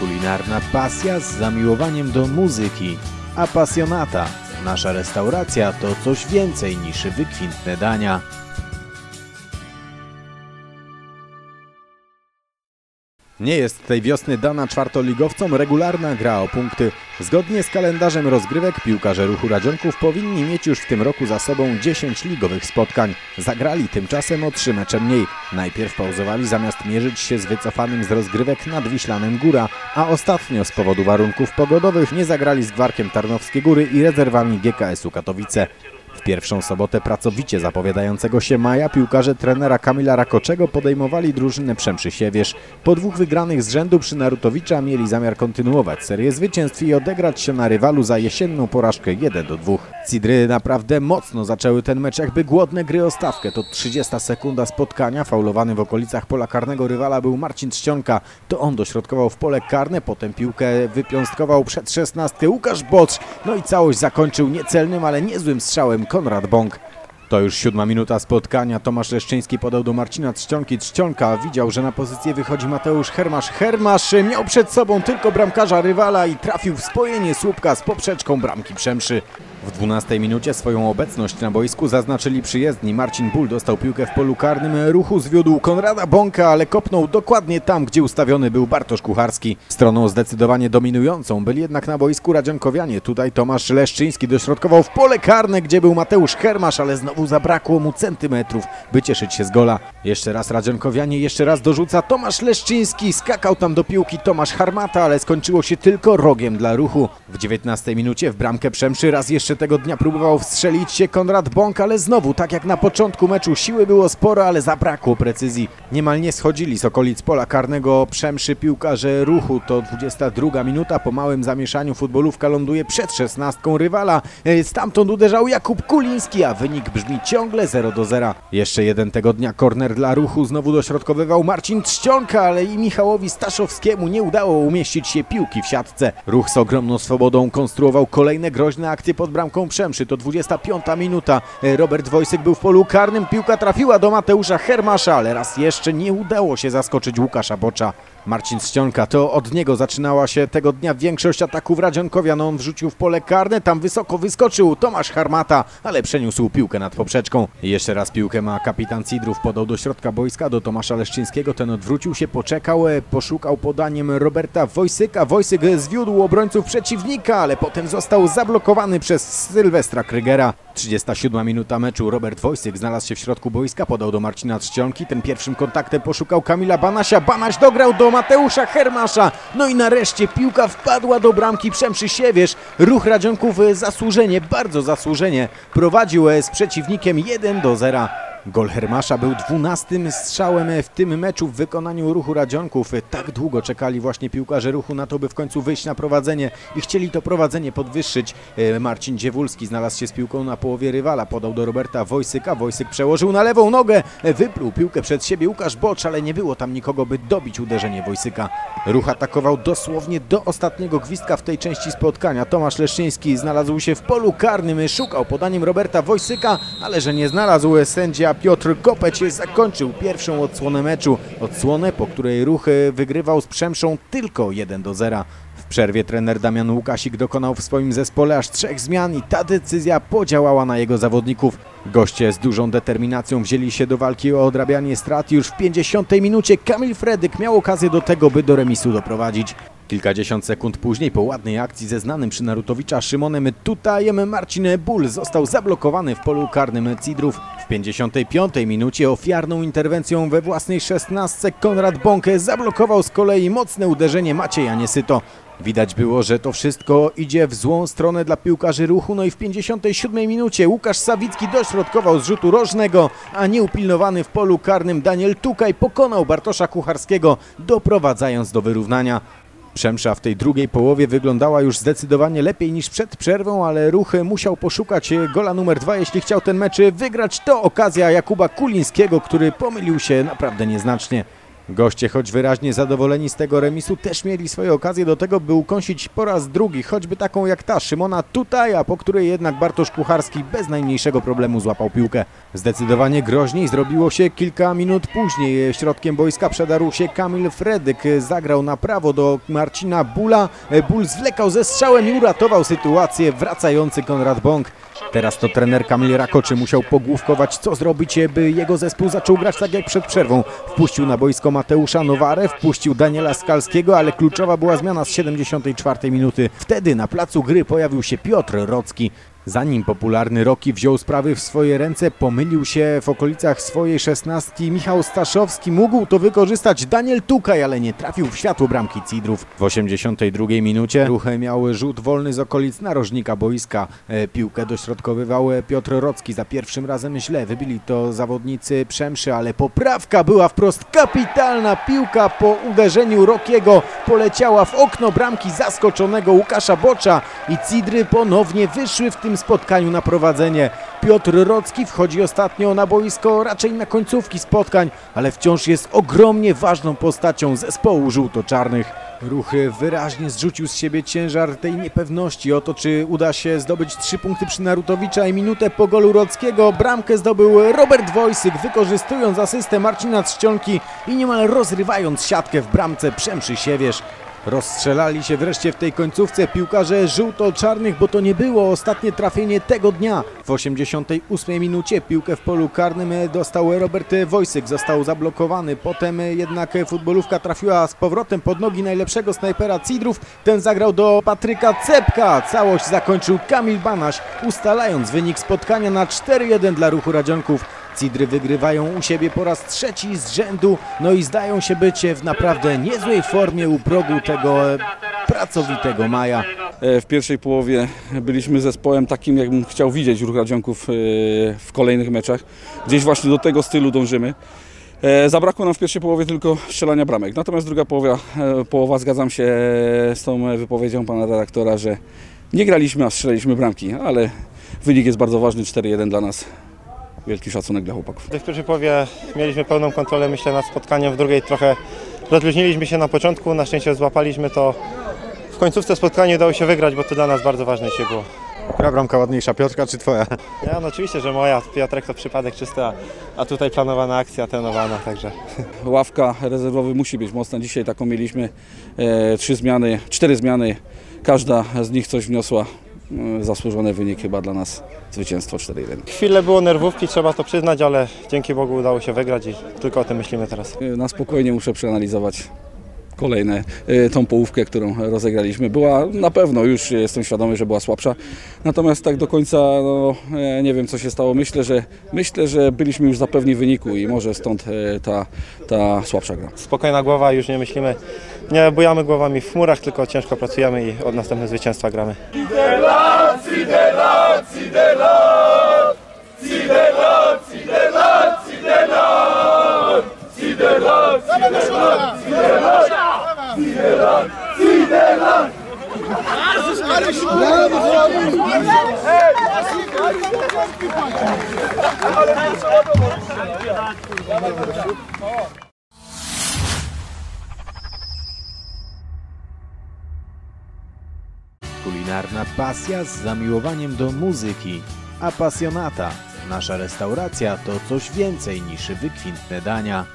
Kulinarna pasja z zamiłowaniem do muzyki. Apasjonata. Nasza restauracja to coś więcej niż wykwintne dania. Nie jest tej wiosny dana czwartoligowcom regularna gra o punkty. Zgodnie z kalendarzem rozgrywek piłkarze ruchu Radzionków powinni mieć już w tym roku za sobą 10 ligowych spotkań. Zagrali tymczasem o 3 mecze mniej. Najpierw pauzowali zamiast mierzyć się z wycofanym z rozgrywek nad Wiślanem Góra, a ostatnio z powodu warunków pogodowych nie zagrali z Gwarkiem Tarnowskie Góry i rezerwami GKS-u Katowice. W pierwszą sobotę pracowicie zapowiadającego się maja piłkarze trenera Kamila Rakoczego podejmowali drużynę Przemszy-Siewierz. Po dwóch wygranych z rzędu przy Narutowicza mieli zamiar kontynuować serię zwycięstw i odegrać się na rywalu za jesienną porażkę 1 do 2. Cidry naprawdę mocno zaczęły ten mecz jakby głodne gry o stawkę. To 30 sekunda spotkania. Faulowany w okolicach pola karnego rywala był Marcin Trzcionka. To on dośrodkował w pole karne, potem piłkę wypiąstkował przed szesnastkę Łukasz Bocz. No i całość zakończył niecelnym, ale niezłym strzałem Konrad Bąk. To już siódma minuta spotkania. Tomasz Leszczyński podał do Marcina Trzcionki. Trzcionka widział, że na pozycję wychodzi Mateusz Hermasz. Hermasz miał przed sobą tylko bramkarza rywala i trafił w spojenie słupka z poprzeczką bramki Przemszy. W 12 minucie swoją obecność na boisku zaznaczyli przyjezdni. Marcin Ból dostał piłkę w polu karnym. Ruchu zwiódł Konrada Bąka, ale kopnął dokładnie tam, gdzie ustawiony był Bartosz Kucharski. Stroną zdecydowanie dominującą byli jednak na boisku Radzionkowianie. Tutaj Tomasz Leszczyński dośrodkował w pole karne, gdzie był Mateusz Hermasz, ale znowu zabrakło mu centymetrów, by cieszyć się z gola. Jeszcze raz Radzionkowianie, jeszcze raz dorzuca Tomasz Leszczyński. Skakał tam do piłki Tomasz Harmata, ale skończyło się tylko rogiem dla ruchu. W 19 minucie w bramkę Przemszy raz jeszcze jeszcze tego dnia próbował wstrzelić się Konrad Bąk, ale znowu, tak jak na początku meczu, siły było sporo, ale zabrakło precyzji. Niemal nie schodzili z okolic pola karnego przemszy piłkarze ruchu. To 22 minuta, po małym zamieszaniu futbolówka ląduje przed szesnastką rywala. E, stamtąd uderzał Jakub Kuliński, a wynik brzmi ciągle 0 do 0. Jeszcze jeden tego dnia korner dla ruchu, znowu dośrodkowywał Marcin Trzcionka, ale i Michałowi Staszowskiemu nie udało umieścić się piłki w siatce. Ruch z ogromną swobodą konstruował kolejne groźne akcje pod bramką Przemszy. To 25 minuta. Robert Wojsyk był w polu karnym. Piłka trafiła do Mateusza Hermasza, ale raz jeszcze nie udało się zaskoczyć Łukasza Bocza. Marcin Scionka, to od niego zaczynała się tego dnia większość ataków Radzionkowian. On wrzucił w pole karne, tam wysoko wyskoczył Tomasz Harmata, ale przeniósł piłkę nad poprzeczką. Jeszcze raz piłkę ma kapitan Cidrów, podał do środka boiska, do Tomasza Leszczyńskiego. Ten odwrócił się, poczekał, poszukał podaniem Roberta Wojsyka. Wojsyk zwiódł obrońców przeciwnika, ale potem został zablokowany przez Sylwestra Krygera. 37 minuta meczu. Robert Wojsyk znalazł się w środku boiska, podał do Marcina Trzcionki. Ten pierwszym kontaktem poszukał Kamila Banasia. Banaś dograł do Mateusza Hermasza. No i nareszcie piłka wpadła do bramki Przemszy Siewierz. Ruch Radzionków zasłużenie, bardzo zasłużenie prowadził z przeciwnikiem 1 do 0. Gol Hermasza był dwunastym strzałem w tym meczu w wykonaniu ruchu Radzionków. Tak długo czekali właśnie piłkarze ruchu na to, by w końcu wyjść na prowadzenie i chcieli to prowadzenie podwyższyć. E, Marcin Dziewulski znalazł się z piłką na połowie rywala, podał do Roberta Wojsyka. Wojsyk przełożył na lewą nogę, e, wypluł piłkę przed siebie Łukasz Bocz, ale nie było tam nikogo, by dobić uderzenie Wojsyka. Ruch atakował dosłownie do ostatniego gwizdka w tej części spotkania. Tomasz Leszczyński znalazł się w polu karnym, szukał podaniem Roberta Wojsyka, ale że nie znalazł sędzia Piotr Kopeć zakończył pierwszą odsłonę meczu. Odsłonę, po której ruchy wygrywał z Przemszą tylko 1 do 0. W przerwie trener Damian Łukasik dokonał w swoim zespole aż trzech zmian i ta decyzja podziałała na jego zawodników. Goście z dużą determinacją wzięli się do walki o odrabianie strat. Już w 50 minucie Kamil Fredyk miał okazję do tego, by do remisu doprowadzić. Kilkadziesiąt sekund później po ładnej akcji ze znanym przy Narutowicza Szymonem Tutajem Marcin Ból został zablokowany w polu karnym Cidrów. W 55 minucie ofiarną interwencją we własnej szesnastce Konrad Bąkę zablokował z kolei mocne uderzenie Macieja Niesyto. Widać było, że to wszystko idzie w złą stronę dla piłkarzy ruchu. No i w 57 minucie Łukasz Sawicki dośrodkował z rzutu rożnego, a nieupilnowany w polu karnym Daniel Tukaj pokonał Bartosza Kucharskiego, doprowadzając do wyrównania. Przemsza w tej drugiej połowie wyglądała już zdecydowanie lepiej niż przed przerwą, ale ruch musiał poszukać gola numer dwa, jeśli chciał ten mecz wygrać. To okazja Jakuba Kulińskiego, który pomylił się naprawdę nieznacznie. Goście, choć wyraźnie zadowoleni z tego remisu, też mieli swoje okazje do tego, by ukąsić po raz drugi, choćby taką jak ta Szymona Tutaja, po której jednak Bartosz Kucharski bez najmniejszego problemu złapał piłkę. Zdecydowanie groźniej zrobiło się kilka minut później. Środkiem boiska przedarł się Kamil Fredyk, zagrał na prawo do Marcina Bula. Ból zwlekał ze strzałem i uratował sytuację wracający Konrad Bąk. Teraz to trener Kamil Rakoczy musiał pogłówkować, co zrobić, by jego zespół zaczął grać tak jak przed przerwą. Wpuścił na boisko Mateusza Nowarę, wpuścił Daniela Skalskiego, ale kluczowa była zmiana z 74 minuty. Wtedy na placu gry pojawił się Piotr Rocki. Zanim popularny Roki wziął sprawy w swoje ręce, pomylił się w okolicach swojej szesnastki Michał Staszowski. Mógł to wykorzystać Daniel Tukaj, ale nie trafił w światło bramki Cidrów. W 82 minucie ruchy miały rzut wolny z okolic narożnika boiska. E, Piłkę dośrodkowywał Piotr Rocki. Za pierwszym razem źle wybili to zawodnicy Przemszy, ale poprawka była wprost kapitalna. Piłka po uderzeniu Rokiego poleciała w okno bramki zaskoczonego Łukasza Bocza i Cidry ponownie wyszły w tym spotkaniu na prowadzenie. Piotr Rocki wchodzi ostatnio na boisko raczej na końcówki spotkań, ale wciąż jest ogromnie ważną postacią zespołu żółto-czarnych. Ruchy wyraźnie zrzucił z siebie ciężar tej niepewności o to, czy uda się zdobyć trzy punkty przy Narutowicza i minutę po golu Rockiego. Bramkę zdobył Robert Wojsyk, wykorzystując asystę Marcina Trzcionki i niemal rozrywając siatkę w bramce Przemszy Siewierz. Rozstrzelali się wreszcie w tej końcówce piłkarze żółto-czarnych, bo to nie było ostatnie trafienie tego dnia. W 88 minucie piłkę w polu karnym dostał Robert Wojsyk, został zablokowany. Potem jednak futbolówka trafiła z powrotem pod nogi najlepszego snajpera Cidrów. Ten zagrał do Patryka Cepka. Całość zakończył Kamil Banaś, ustalając wynik spotkania na 4-1 dla ruchu Radzionków. Cidry wygrywają u siebie po raz trzeci z rzędu, no i zdają się być w naprawdę niezłej formie u progu tego pracowitego maja. E, W pierwszej połowie byliśmy zespołem takim, jakbym chciał widzieć ruch Radzionków e, w kolejnych meczach. Gdzieś właśnie do tego stylu dążymy. E, Zabrakło nam w pierwszej połowie tylko strzelania bramek. Natomiast druga połowa, połowa zgadzam się z tą wypowiedzią pana redaktora, że nie graliśmy, a strzelaliśmy bramki, ale wynik jest bardzo ważny, 4-1 dla nas. Wielki szacunek dla chłopaków. W pierwszej połowie mieliśmy pełną kontrolę, myślę, nad spotkaniem. W drugiej trochę rozluźniliśmy się na początku. Na szczęście złapaliśmy to. W końcówce spotkania udało się wygrać, bo to dla nas bardzo ważne dzisiaj było. Która bramka ładniejsza, Piotrka czy twoja? Ja, no oczywiście, że moja. Piotrek to przypadek czysty, a, a tutaj planowana akcja, trenowana, także ławka rezerwowy musi być mocna. Dzisiaj taką mieliśmy e, trzy zmiany, cztery zmiany. Każda z nich coś wniosła. E, zasłużony wynik chyba dla nas zwycięstwo 4-1. chwilę było nerwówki, trzeba to przyznać, ale dzięki Bogu udało się wygrać i tylko o tym myślimy teraz. Na spokojnie muszę przeanalizować kolejne e, tą połówkę, którą rozegraliśmy. Była na pewno, już jestem świadomy, że była słabsza. Natomiast tak do końca no, e, nie wiem co się stało. Myślę, że myślę, że byliśmy już zapewni wyniku i może stąd e, ta, ta słabsza gra. Spokojna głowa, już nie myślimy, nie bujamy głowami w chmurach, tylko ciężko pracujemy i od następne zwycięstwa gramy. Kulinarna pasja z zamiłowaniem do muzyki. Apasjonata. Nasza restauracja to coś więcej niż wykwintne dania.